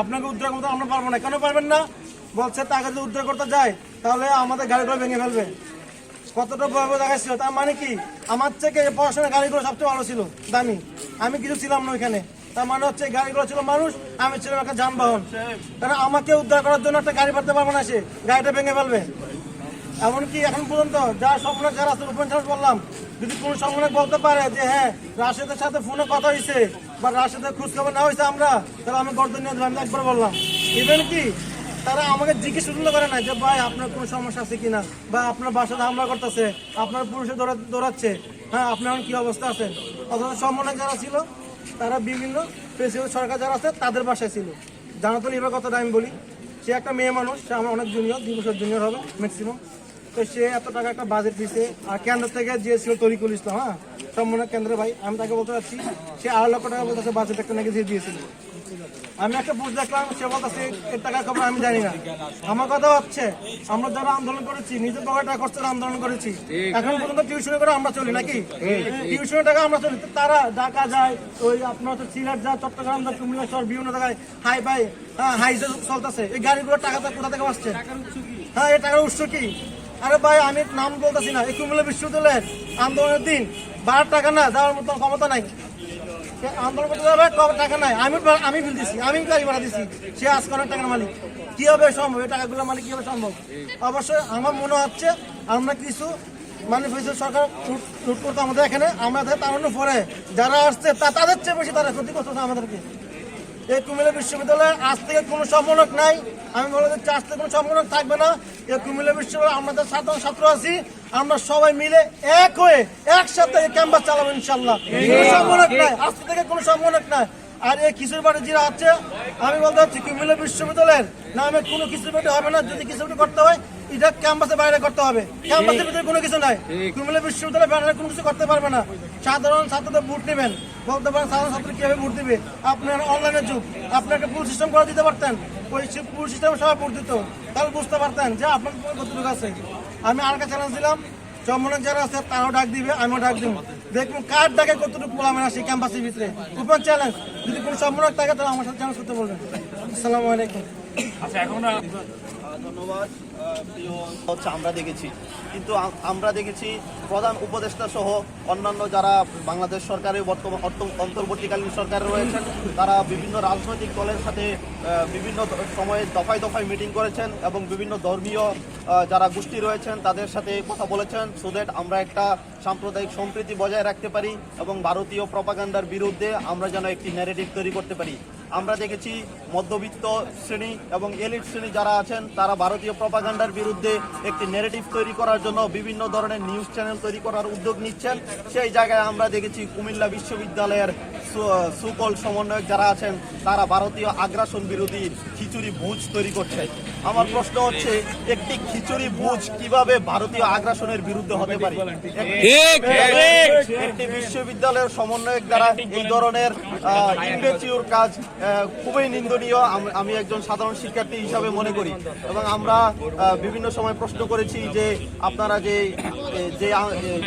আপনাকে উদ্ধার করতে আমরা পারব না। কেন পারবেন না? বলছে তাকে যদি উদ্ধার করতে যায়, তাহলে আমাদের গাড়িগুলো ভেঙে ফেলবে। কতটা ভয়াবহ দেখাচ্ছিল তার মানে কি? আমার থেকে পড়াশোনার গাড়িগুলো সবচেয়ে ভালো ছিল, দামি। আমি কিছু ছিলাম না ওইখানে। তার মানে হচ্ছে গাড়িগুলো ছিল মানুষ, আমি ছিলাম একটা যানবাহন। কারণ আমাকে উদ্ধার করার জন্য একটা গাড়ি পাঠাতে পারব না সে? গাড়িটা ভেঙে ফেলবে। এমনকি এখন পর্যন্ত যা স্বপ্ন যারা আছে রূপন বললাম, যদি কোনো সময় বলতে পারে যে হ্যাঁ রাশেদের সাথে ফোনে কথা হয়েছে বা রাশেদের খোঁজ খবর না হয়েছে আমরা, তাহলে আমি গর্দন নিয়ে আমি একবার বললাম। ইভেন কি, তারা আমাকে জিজ্ঞেস করে না যে, ভাই, আপনার কোনো সমস্যা আছে কিনা? বা আপনার বাসাতে হামলা করতেছে, আপনার পুরুষে দৌড়া- দৌড়াচ্ছে। হ্যাঁ আপনার এখন কি অবস্থা আছে অথচ সম্মানে যারা ছিল, তারা বিভিন্ন প্রেসিডেন্ট সরকার যারা আছে, তাদের বাসায় ছিল। জানাতো এবার কথাটা আমি বলি। সে একটা মেয়ে মানুষ, সে আমার অনেক জুনিয়র দুই বছর জুনিয়র হবে ম্যাক্সিমাম তো সে এত টাকা একটা বাজেট দিছে, আর কেন্দ্র থেকে ছিল তরিকুল ইসলাম হ্যাঁ? সম্মানের কেন্দ্রে ভাই, আমি তাকে বলতে চাচ্ছি, সে আড়াই লক্ষ টাকা বলতেছে বাজেট একটা নাকি দিয়ে দিয়েছিল। আমি একটা বুঝ দেখলাম, সে বলতেছে, এর টাকা খবর আমি জানি না। আমার কথা হচ্ছে, আমরা যারা আন্দোলন করেছি, নিজের পকেটে টাকা খরচ আন্দোলন করেছি, এখন পর্যন্ত টিউশনে করে আমরা চলি নাকি? টিউশনের টাকা আমরা চলি তারা ঢাকা যায়, ওই আপনার হচ্ছে সিলেট যায়, চট্টগ্রাম যায়, কুমিল্লা শহর বিভিন্ন জায়গায় হাই হ্যাঁ হাইজে চলতেছে, এই গাড়িগুলোর টাকাটা কোথা থেকে আসছে? হ্যাঁ এই টাকার উৎস কি? আরে ভাই, আমি নাম বলতেছি না, এই কুমিল্লা বিশ্ববিদ্যালয়ের আন্দোলনের দিন বারো টাকা না দেওয়ার মতো ক্ষমতা নাই। আন্দোলন করতে যাবে টাকা নাই? আমি আমি বিল দিছি, আমি গাড়ি ভাড়া দিছি, সে আজকে অনেক টাকার মালিক। কি হবে সম্ভব? এই টাকাগুলো মালিক কি হবে সম্ভব? অবশ্যই আমার মনে হচ্ছে আমরা কিছু মানে সরকার লুট- করতো আমাদের এখানে আমাদের তাড়ানোর পরে যারা আসছে, তা তাদের চেয়ে বেশি তারা ক্ষতি করতেছে আমাদেরকে। এই কুমিল্লা বিশ্ববিদ্যালয়ে আজ থেকে কোনো সম্মানক নাই। আমি বলে দিচ্ছি আজ থেকে কোনো সম্মানক থাকবে না। এই কুমিল্লা বিশ্ববিদ্যালয়ে আমাদের সাধারণ ছাত্র আছি। আমরা সবাই মিলে এক হয়ে একসাথে এই ক্যাম্পাস চালাবো ইনশাল্লাহ কোনো সম্মানক নাই আজ থেকে কোনো সম্মানক নাই। আর এই কিশোর বাড়ি যারা আছে, আমি বলতে চাচ্ছি, কুমিল্লা বিশ্ববিদ্যালয়ের নামে কোনো কিশোর বাড়ি হবে না, যদি বাড়ি করতে হয়, এটা ক্যাম্পাসের বাইরে করতে হবে। ক্যাম্পাসের ভিতরে কোনো কিছু নাই। কুমিল্লা বিশ্ববিদ্যালয় বাইরে কোনো কিছু করতে পারবে না। সাধারণ ছাত্রদের ভোট নেবেন। বলতে পারেন সাধারণ ছাত্র কীভাবে ভোট দিবে? আপনার অনলাইনের যুগ। আপনি একটা ফুল সিস্টেম করে দিতে পারতেন। ওই ফুল সিস্টেম সবাই ভোট দিত। তাহলে বুঝতে পারতেন যে আপনার কতটুকু আছে। আমি আর একটা চ্যালেঞ্জ দিলাম। চম্বনের যারা আছে তারাও ডাক দিবে আমিও ডাক দিব। দেখুন কার ডাকে কতটুকু পোলামেন আসে ক্যাম্পাসের ভিতরে। ওপেন চ্যালেঞ্জ যদি কোনো সম্মানক থাকে তাহলে আমার সাথে চ্যালেঞ্জ করতে বলবেন। আসসালামু আলাইকুম। আচ্ছা এখন প্রিয় হচ্ছে আমরা দেখেছি। কিন্তু আমরা দেখেছি প্রধান উপদেষ্টা সহ অন্যান্য যারা বাংলাদেশ সরকারের বর্তমান অন্তর্বর্তীকালীন সরকারে রয়েছেন, তারা বিভিন্ন রাজনৈতিক দলের সাথে বিভিন্ন সময়ে দফায় দফায় মিটিং করেছেন এবং বিভিন্ন ধর্মীয় যারা গোষ্ঠী রয়েছেন, তাদের সাথে কথা বলেছেন সো দ্যাট আমরা একটা সাম্প্রদায়িক সম্প্রীতি বজায় রাখতে পারি এবং ভারতীয় প্রপাগান্ডার বিরুদ্ধে আমরা যেন একটি ন্যারেটিভ তৈরি করতে পারি। আমরা দেখেছি মধ্যবিত্ত শ্রেণি এবং এলিট শ্রেণি যারা আছেন তারা ভারতীয় প্রপাগান্ডার বিরুদ্ধে একটি ন্যারেটিভ তৈরি করার জন্য বিভিন্ন ধরনের নিউজ চ্যানেল তৈরি করার উদ্যোগ নিচ্ছেন। সেই জায়গায় আমরা দেখেছি কুমিল্লা বিশ্ববিদ্যালয়ের সুকল সমন্বয়ক যারা আছেন তারা ভারতীয় আগ্রাসন বিরোধী খিচুড়ি ভুজ তৈরি করছে। আমার প্রশ্ন হচ্ছে একটি খিচুড়ি ভুজ কীভাবে ভারতীয় আগ্রাসনের বিরুদ্ধে হতে পারে? একটি- বিশ্ববিদ্যালয়ের সমন্বয়ক দ্বারা এই ধরনের ইনভেচিউর কাজ খুবই নিন্দনীয়। আম- একজন সাধারণ শিক্ষার্থী হিসাবে মনে করি। এবং আমরা বিভিন্ন সময় প্রশ্ন করেছি যে আপনারা যে যে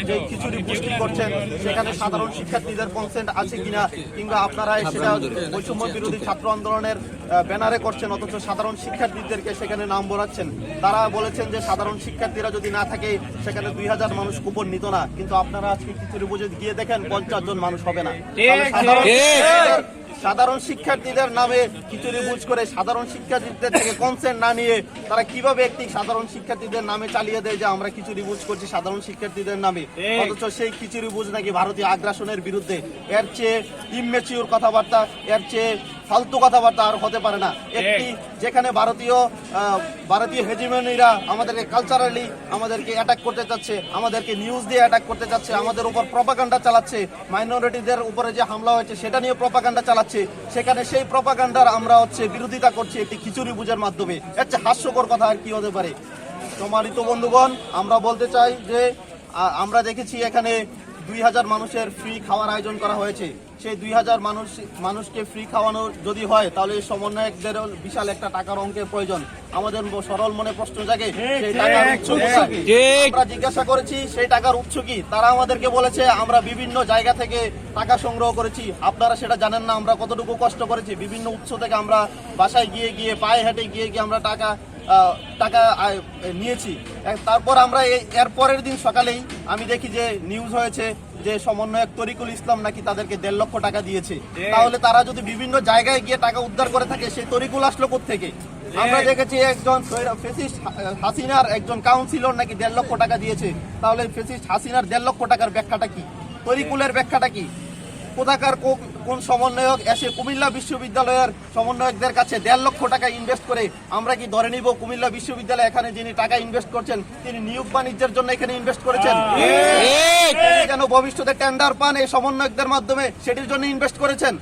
যে খিচুড়ি পুষ্টি করছেন সেখানে সাধারণ শিক্ষার্থীদের কনসেন্ট আছে কিনা কিংবা আপনারা সেটা বৈষম্য বিরোধী ছাত্র আন্দোলনের ব্যানারে করছেন অথচ সাধারণ শিক্ষার্থীদেরকে সেখানে নাম বলাচ্ছেন। তারা বলেছেন যে সাধারণ শিক্ষার্থীরা যদি না থাকে সেখানে দুই হাজার মানুষ কুপন নিত না। কিন্তু আপনারা আজকে খিচুড়ি বুঝে গিয়ে দেখেন পঞ্চাশ জন মানুষ হবে না। সাধারণ সাধারণ শিক্ষার্থীদের নামে খিচুড়ি বুঝ করে সাধারণ শিক্ষার্থীদের থেকে কনসেন্ট না নিয়ে তারা কীভাবে একটি সাধারণ শিক্ষার্থীদের নামে চালিয়ে দেয় যে আমরা খিচুড়ি বুঝ করছি সাধারণ শিক্ষার্থীদের নামে? অথচ সেই খিচুড়ি বুঝ নাকি ভারতীয় আগ্রাসনের বিরুদ্ধে। এর চেয়ে ইমেচিউর কথাবার্তা এর চেয়ে ফালতু কথাবার্তা আর হতে পারে না। একটি যেখানে ভারতীয় ভারতীয় হেজিমেনিরা আমাদেরকে কালচারালি আমাদেরকে অ্যাটাক করতে চাচ্ছে আমাদেরকে নিউজ দিয়ে অ্যাটাক করতে চাচ্ছে আমাদের উপর প্রপাগান্ডা চালাচ্ছে মাইনরিটিদের উপরে যে হামলা হয়েছে সেটা নিয়ে প্রপাগান্ডা চালাচ্ছে সেখানে সেই প্রপাগান্ডার আমরা হচ্ছে বিরোধিতা করছি একটি খিচুড়ি বুঝের মাধ্যমে। এর চেয়ে হাস্যকর কথা আর কি হতে পারে? সম্মানিত বন্ধুগণ আমরা বলতে চাই যে আমরা দেখেছি এখানে দুই হাজার মানুষের ফ্রি খাওয়ার আয়োজন করা হয়েছে। সেই দুই হাজার মানুষ মানুষকে ফ্রি খাওয়ানো যদি হয় তাহলে সমন্বয়কদের বিশাল একটা টাকার অঙ্কের প্রয়োজন। আমাদের সরল মনে প্রশ্ন জাগে সেই টাকার উৎস আমরা জিজ্ঞাসা করেছি সেই টাকার উৎস কি? তারা আমাদেরকে বলেছে আমরা বিভিন্ন জায়গা থেকে টাকা সংগ্রহ করেছি। আপনারা সেটা জানেন না আমরা কতটুকু কষ্ট করেছি। বিভিন্ন উৎস থেকে আমরা বাসায় গিয়ে গিয়ে পায়ে হেঁটে গিয়ে গিয়ে আমরা টাকা টাকা নিয়েছি। তারপর আমরা এই- এর পরের দিন সকালেই আমি দেখি যে নিউজ হয়েছে যে সমন্বয়ক তরিকুল ইসলাম নাকি তাদেরকে দেড় লক্ষ টাকা দিয়েছে। তাহলে তারা যদি বিভিন্ন জায়গায় গিয়ে টাকা উদ্ধার করে থাকে সেই তরিকুল আসলো থেকে আমরা দেখেছি একজন হা- হাসিনার একজন কাউন্সিলর নাকি দেড় লক্ষ টাকা দিয়েছে। তাহলে ফেসিস্ট হাসিনার দেড় লক্ষ টাকার ব্যাখ্যাটা কি? তরিকুলের ব্যাখ্যাটা কি? কোথাকার কো- কোন সমন্বয়ক এসে কুমিল্লা বিশ্ববিদ্যালয়ের সমন্বয়কদের কাছে দেড় লক্ষ টাকা ইনভেস্ট করে আমরা কি ধরে নিব কুমিল্লা বিশ্ববিদ্যালয় এখানে যিনি টাকা ইনভেস্ট করছেন তিনি নিয়োগ বাণিজ্যের জন্য এখানে ইনভেস্ট করেছেন? কেন ভবিষ্যতে টেন্ডার পান এই সমন্বয়কদের মাধ্যমে? সেটির জন্য ইনভেস্ট করেছেন।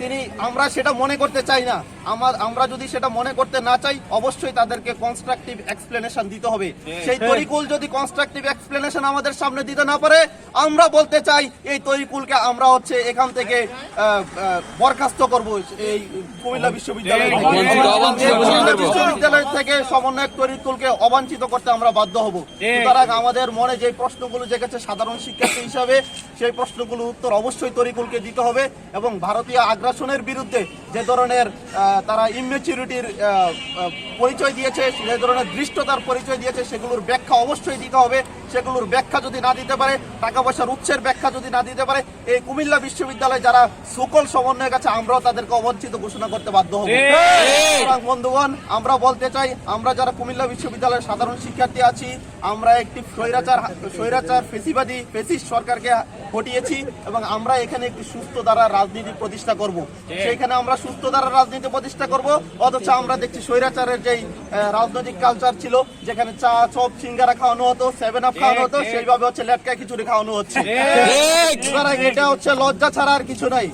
তিনি আমরা সেটা মনে করতে চাই না। আমার আমরা যদি সেটা মনে করতে না চাই অবশ্যই তাদেরকে কনস্ট্রাকটিভ এক্সপ্লেনেশন দিতে হবে। সেই তরিকুল যদি কনস্ট্রাকটিভ এক্সপ্লেনেশন আমাদের সামনে দিতে না পারে আমরা বলতে চাই এই তরিকুলকে আমরা হচ্ছে এখান থেকে আহ, বরখাস্ত করব এই কুমিল্লা বিশ্ববিদ্যালয় থেকে। অবাঞ্ছিত, তৈরি তুলকে বিশ্ববিদ্যালয় থেকে সমন্বয়ক তরিকুলকে অবাঞ্ছিত করতে আমরা বাধ্য হব সুতরাং আমাদের মনে যে প্রশ্নগুলো জেগেছে সাধারণ শিক্ষার্থী হিসাবে সেই প্রশ্নগুলো উত্তর অবশ্যই তরিকুলকে দিতে হবে এবং ভারতীয় আগ্রাসনের বিরুদ্ধে যে ধরনের তারা ইমেচুরিটির পরিচয় দিয়েছে যে ধরনের দৃষ্টতার পরিচয় দিয়েছে সেগুলোর ব্যাখ্যা অবশ্যই দিতে হবে। সেগুলোর ব্যাখ্যা যদি না দিতে পারে টাকা পয়সার উৎসের ব্যাখ্যা যদি না দিতে পারে এই কুমিল্লা বিশ্ববিদ্যালয়ে যারা সকল সমন্বয়ের কাছে আমরাও তাদেরকে অবঞ্চিত ঘোষণা করতে বাধ্য হব। বন্ধুগণ আমরা বলতে চাই আমরা যারা কুমিল্লা বিশ্ববিদ্যালয়ের সাধারণ শিক্ষার্থী আছি আমরা একটি স্বৈরাচার স্বৈরাচার ফেসিবাদী ফেসিস্ট সরকারকে হটিয়েছি এবং আমরা এখানে একটি সুস্থ দ্বারা রাজনীতি প্রতিষ্ঠা করব। সেইখানে আমরা সুস্থ দ্বারা রাজনীতি প্রতিষ্ঠা করব। অথচ আমরা দেখছি স্বৈরাচারের যেই রাজনৈতিক কালচার ছিল যেখানে চা চপ সিঙ্গারা খাওয়ানো হতো সেভেন আপ খাওয়ানো হতো সেইভাবে হচ্ছে লেটকা খিচুড়ি খাওয়ানো হচ্ছে। সুতরাং এটা হচ্ছে লজ্জা ছাড়া আর কিছু নাই।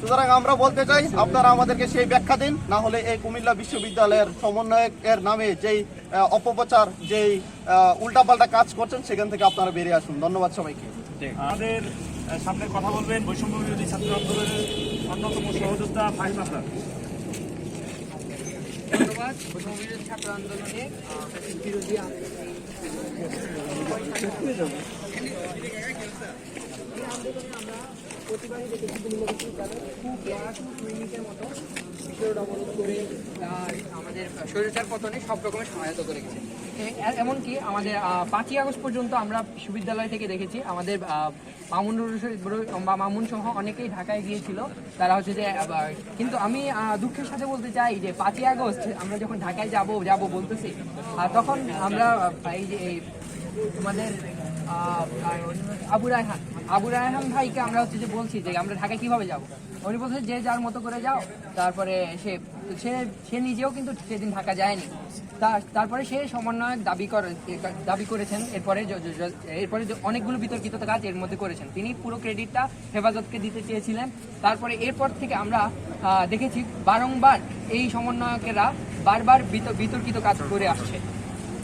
সুতরাং আমরা বলতে চাই আপনারা আমাদেরকে সেই ব্যাখ্যা দিন না হলে এই কুমিল্লা বিশ্ববিদ্যালয়ের সমন্বয়কের নামে যেই অপপ্রচার যেই উল্টাপাল্টা কাজ করছেন সেখান থেকে আপনারা বেরিয়ে আসুন। ধন্যবাদ সবাইকে। আমাদের সামনে কথা বলবেন, বৈষম্য বিরোধী ছাত্র আন্দোলনের অন্যতম সহযোদ্ধা ফাহিম আফরান ধন্যবাদ। বৈষম্য বিরোধী ছাত্র আন্দোলনে বিরোধী প্রতিবারই দেখেছি খুব মিনিটের মতো। আমাদের স্বৈরাচার পতনে সব রকমের সহায়তা করে এমনকি আমাদের পাঁচই আগস্ট পর্যন্ত আমরা বিশ্ববিদ্যালয় থেকে দেখেছি আমাদের মামুন বা মামুন সহ অনেকেই ঢাকায় গিয়েছিল। তারা হচ্ছে যে কিন্তু আমি দুঃখের সাথে বলতে চাই যে পাঁচই আগস্ট আমরা যখন ঢাকায় যাব যাব বলতেছি তখন আমরা এই যে আহ, আবু রায়হান আবু রায়হান ভাইকে আমরা হচ্ছে যে বলছি যে আমরা ঢাকায় কীভাবে যাব? উনি বলছে যে যার মতো করে যাও, তারপরে সে সে সে নিজেও কিন্তু সেদিন ঢাকা যায়নি। তারপরে সে সমন্বয়ক দাবি করে, দাবি করেছেন, এরপরে এরপরে অনেকগুলো বিতর্কিত কাজ এর মধ্যে করেছেন। তিনি পুরো ক্রেডিটটা হেফাজতকে দিতে চেয়েছিলেন। তারপরে এরপর থেকে আমরা দেখেছি বারংবার এই সমন্বয়কেরা বারবার বিত- বিতর্কিত কাজ করে আসছে।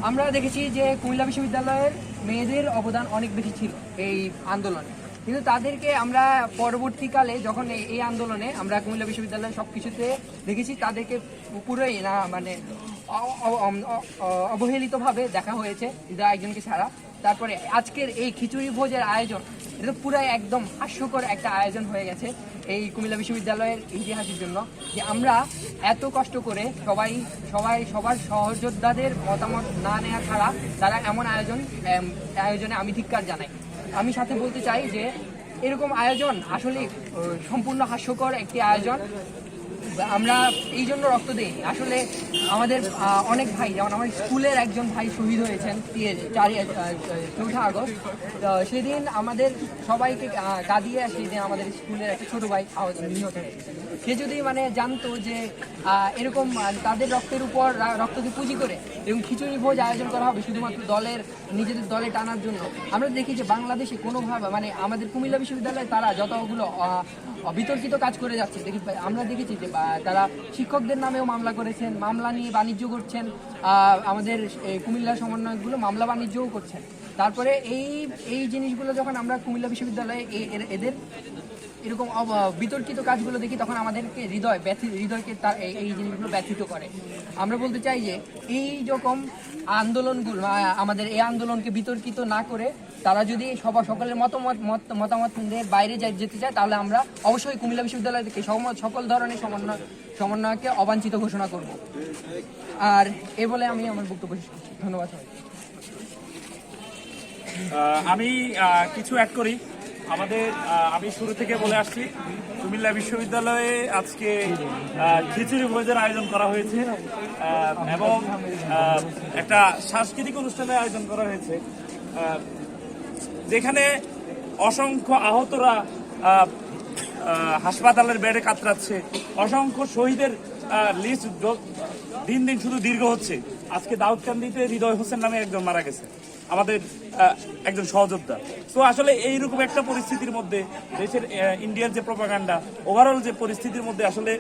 আমরা দেখেছি যে কুমিল্লা বিশ্ববিদ্যালয়ের মেয়েদের অবদান অনেক বেশি ছিল এই আন্দোলনে। কিন্তু তাদেরকে আমরা পরবর্তীকালে যখন এই আন্দোলনে আমরা কুমিল্লা বিশ্ববিদ্যালয়ে সব কিছুতে দেখেছি, তাদেরকে পুরোই না মানে অবহেলিতভাবে দেখা হয়েছে একজনকে ছাড়া। তারপরে আজকের এই খিচুড়ি ভোজের আয়োজন এটা তো পুরাই একদম হাস্যকর একটা আয়োজন হয়ে গেছে এই কুমিল্লা বিশ্ববিদ্যালয়ের ইতিহাসের জন্য, যে আমরা এত কষ্ট করে সবাই সবাই, সবার সহযোদ্ধাদের মতামত না নেওয়া ছাড়া তারা এমন আয়োজন আয়োজনে আমি ধিক্কার জানাই। আমি সাথে বলতে চাই যে এরকম আয়োজন আসলে সম্পূর্ণ হাস্যকর একটি আয়োজন। আমরা এই জন্য রক্ত দিই। আসলে আমাদের অনেক ভাই, যেমন আমার স্কুলের একজন ভাই শহীদ হয়েছেন চারি চৌঠা আগস্ট। সেদিন আমাদের সবাইকে কাঁদিয়ে সেদিন আমাদের স্কুলের একটা ছোটো ভাই নিহত হয়েছে। সে যদি মানে জানতো যে এরকম তাদের রক্তের উপর রক্তকে পুঁজি করে এবং খিচুড়ি ভোজ আয়োজন করা হবে শুধুমাত্র দলের, নিজেদের দলে টানার জন্য, আমরা দেখি যে বাংলাদেশে কোনোভাবে মানে আমাদের কুমিল্লা বিশ্ববিদ্যালয়ে তারা যতগুলো বিতর্কিত কাজ করে যাচ্ছে, দেখি আমরা দেখেছি যে তারা শিক্ষকদের নামেও মামলা করেছেন, মামলা নিয়ে বাণিজ্য করছেন আমাদের এই কুমিল্লার সমন্বয়কগুলো মামলা বাণিজ্যও করছেন। তারপরে এই এই জিনিসগুলো যখন আমরা কুমিল্লা বিশ্ববিদ্যালয়ে এদের এরকম বিতর্কিত কাজগুলো দেখি তখন আমাদেরকে হৃদয় ব্যথি হৃদয়কে তার এই জিনিসগুলো ব্যথিত করে। আমরা বলতে চাই যে এই রকম আন্দোলনগুলো আমাদের এই আন্দোলনকে বিতর্কিত না করে তারা যদি সবার সকলের মতামত মতামত বাইরে যেতে চায়, তাহলে আমরা অবশ্যই কুমিল্লা বিশ্ববিদ্যালয় থেকে সকল ধরনের সমন্বয় সমন্বয়কে অবাঞ্ছিত ঘোষণা করব। আর এ বলে আমি আমার বক্তব্য ধন্যবাদ আমি কিছু অ্যাড করি। আমাদের আমি শুরু থেকে বলে আসছি কুমিল্লা বিশ্ববিদ্যালয়ে আজকে খিচুড়ি ভোজের আয়োজন করা হয়েছে এবং একটা সাংস্কৃতিক অনুষ্ঠানের আয়োজন করা হয়েছে। যেখানে অসংখ্য আহতরা আহ, আহ, হাসপাতালের বেডে কাতরাচ্ছে অসংখ্য শহীদের লিস্ট দিন দিন শুধু দীর্ঘ হচ্ছে। আজকে দাউদকান্দিতে হৃদয় হোসেন নামে একজন মারা গেছে। আমাদের একজন সহযোদ্ধা। তো আসলে এইরকম একটা পরিস্থিতির মধ্যে দেশের ইন্ডিয়ার যে প্রপাগান্ডা ওভারঅল যে পরিস্থিতির মধ্যে আসলে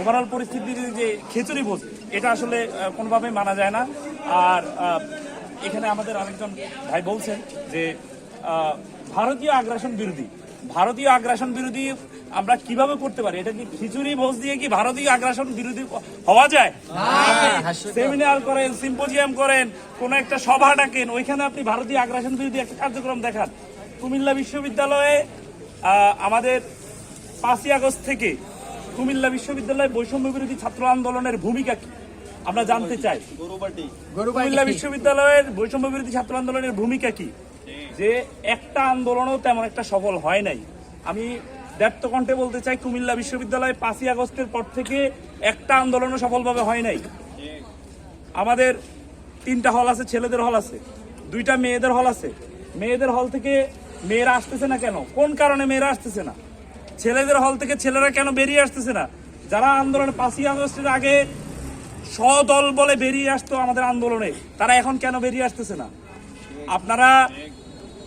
ওভারঅল পরিস্থিতির যে খিচুড়ি ভোজ, এটা আসলে কোনোভাবেই মানা যায় না। আর এখানে আমাদের আরেকজন ভাই বলছেন যে ভারতীয় আগ্রাসন বিরোধী, ভারতীয় আগ্রাসন বিরোধী আমরা কীভাবে করতে পারি? এটা কি খিচুড়ি ভোজ দিয়ে কি ভারতীয় আগ্রাসন বিরোধী হওয়া যায়? সেমিনার করেন সিম্পোজিয়াম করেন কোন একটা সভা ডাকেন ওইখানে আপনি ভারতীয় আগ্রাসন বিরোধী একটা কার্যক্রম দেখান। কুমিল্লা বিশ্ববিদ্যালয়ে আমাদের পাঁচই আগস্ট থেকে কুমিল্লা বিশ্ববিদ্যালয়ে বৈষম্য বিরোধী ছাত্র আন্দোলনের ভূমিকা কি? আমরা জানতে চাই। কুমিল্লা বিশ্ববিদ্যালয়ের বৈষম্য বিরোধী ছাত্র আন্দোলনের ভূমিকা কি? যে একটা আন্দোলনও তেমন একটা সফল হয় নাই। আমি কণ্ঠে বলতে চাই, কুমিল্লা বিশ্ববিদ্যালয় পাঁচই আগস্টের পর থেকে একটা আন্দোলনও সফলভাবে হয় নাই। আমাদের তিনটা হল আছে, ছেলেদের হল আছে, দুইটা মেয়েদের হল আছে। মেয়েদের হল থেকে মেয়েরা আসতেছে না কেন? কোন কারণে মেয়েরা আসতেছে না? ছেলেদের হল থেকে ছেলেরা কেন বেরিয়ে আসতেছে না? যারা আন্দোলনে পাঁচই আগস্টের আগে সদল বলে বেরিয়ে আসতো আমাদের আন্দোলনে, তারা এখন কেন বেরিয়ে আসতেছে না? আপনারা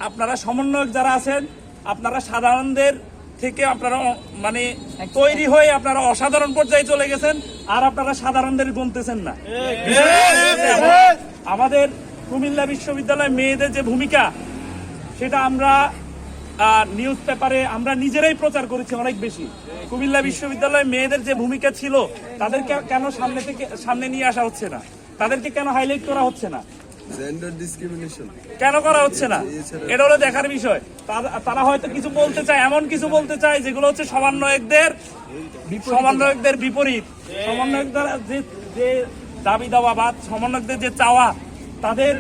আপনারা সমন্বয়ক যারা আছেন, আপনারা সাধারণদের থেকে আপনারা মানে তৈরি হয়ে আপনারা অসাধারণ পর্যায়ে চলে গেছেন আর আপনারা সাধারণদের গুনতেছেন না। আমাদের কুমিল্লা বিশ্ববিদ্যালয় মেয়েদের যে ভূমিকা সেটা আমরা নিউজ পেপারে আমরা নিজেরাই প্রচার করেছি অনেক বেশি। কুমিল্লা বিশ্ববিদ্যালয়ে মেয়েদের যে ভূমিকা ছিল তাদেরকে কেন সামনে থেকে সামনে নিয়ে আসা হচ্ছে না? তাদেরকে কেন হাইলাইট করা হচ্ছে না? জেন্ডার ডিসক্রিমিনেশন কেন করা হচ্ছে না? এটা হলো দেখার বিষয়। তারা- হয়তো কিছু বলতে চায় এমন কিছু বলতে চায় যেগুলো হচ্ছে সমন্বয়কদের সমন্বয়কদের বিপরীত। সমন্বয়কদের যে যে দাবি দাওয়া বা সমন্বয়কদের যে চাওয়া তাদের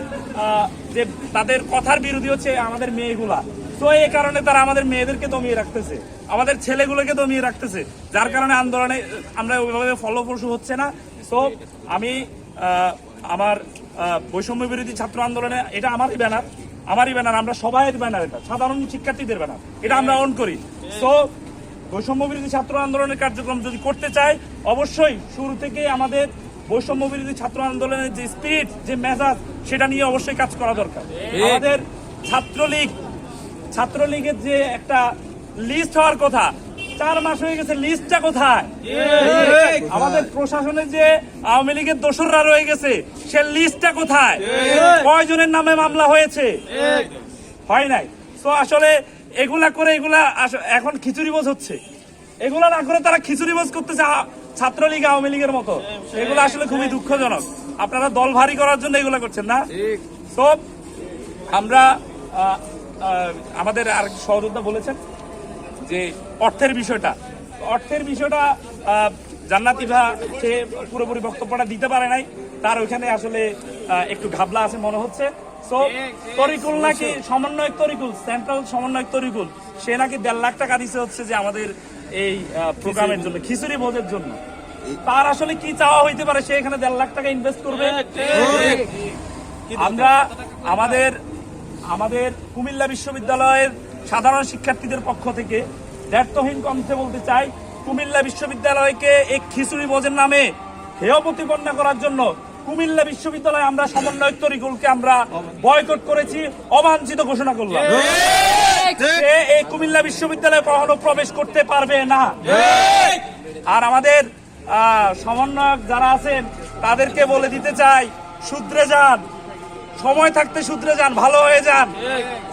যে তাদের কথার বিরোধী হচ্ছে আমাদের মেয়েগুলা। তো এই কারণে তারা আমাদের মেয়েদেরকে দমিয়ে রাখতেছে। আমাদের ছেলেগুলোকে দমিয়ে রাখতেছে। যার কারণে আন্দোলনে আমরা ওইভাবে ফলপ্রসূ হচ্ছে না। তো আমি আমার বৈষম্য বিরোধী ছাত্র আন্দোলনে এটা আমারই ব্যানার আমারই ব্যানার আমরা সবাই ব্যানার এটা সাধারণ শিক্ষার্থীদের ব্যানার এটা আমরা অন করি। তো বৈষম্য বিরোধী ছাত্র আন্দোলনের কার্যক্রম যদি করতে চাই অবশ্যই শুরু থেকে আমাদের বৈষম্য বিরোধী ছাত্র আন্দোলনের যে স্পিরিট যে মেজাজ সেটা নিয়ে অবশ্যই কাজ করা দরকার। আমাদের ছাত্রলীগ ছাত্রলীগের যে একটা লিস্ট হওয়ার কথা চার মাস হয়ে গেছে লিস্টটা কোথায়? আমাদের প্রশাসনের যে আওয়ামী লীগের দোসররা রয়ে গেছে সে লিস্টটা কোথায়? কয়জনের নামে মামলা হয়েছে? হয় নাই। তো আসলে এগুলা করে এগুলা এখন খিচুড়ি বোঝ হচ্ছে। এগুলা না করে তারা খিচুড়ি বোঝ করতেছে ছাত্রলীগ আওয়ামী লীগের মতো। এগুলো আসলে খুবই দুঃখজনক। আপনারা দল ভারী করার জন্য এগুলা করছেন না? তো আমরা আমাদের আর সহযোদ্ধা বলেছেন। যে অর্থের বিষয়টা অর্থের বিষয়টা জান্নাতি ভা সে পুরোপুরি বক্তব্যটা দিতে পারে নাই। তার ওইখানে আসলে একটু ঘাবলা আছে মনে হচ্ছে। তো তরিকুল নাকি সমন্বয়ক তরিকুল সেন্ট্রাল সমন্বয়ক তরিকুল সে নাকি দেড় লাখ টাকা দিছে হচ্ছে যে আমাদের এই প্রোগ্রামের জন্য খিচুড়ি ভোজের জন্য। তার আসলে কি চাওয়া হইতে পারে? সে এখানে দেড় লাখ টাকা ইনভেস্ট করবে। আমরা আমাদের আমাদের কুমিল্লা বিশ্ববিদ্যালয়ের সাধারণ শিক্ষার্থীদের পক্ষ থেকে দ্ব্যর্থহীন কণ্ঠে বলতে চাই কুমিল্লা বিশ্ববিদ্যালয়কে এই খিচুড়ি বোঝের নামে হেয় প্রতিপন্ন করার জন্য কুমিল্লা বিশ্ববিদ্যালয়ে আমরা সমন্বয়ক তরিকুলকে আমরা বয়কট করেছি অবাঞ্ছিত ঘোষণা করলাম। সে এই কুমিল্লা বিশ্ববিদ্যালয়ে কখনো প্রবেশ করতে পারবে না। আর আমাদের সমন্বয়ক যারা আছেন তাদেরকে বলে দিতে চাই শুধরে যান। সময় থাকতে শুধরে যান ভালো হয়ে যান।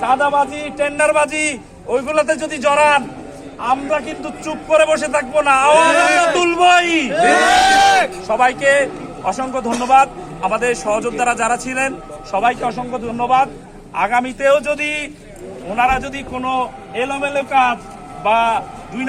চাঁদাবাজি টেন্ডারবাজি ওইগুলোতে যদি জড়ান আমরা কিন্তু চুপ করে বসে থাকব না। আওয়াজ আমরা তুলবই। সবাইকে অসংখ্য ধন্যবাদ। আমাদের সহযোদ্ধারা যারা ছিলেন সবাইকে অসংখ্য ধন্যবাদ। আগামীতেও যদি ওনারা যদি কোনো এলোমেলো কাজ বা দুই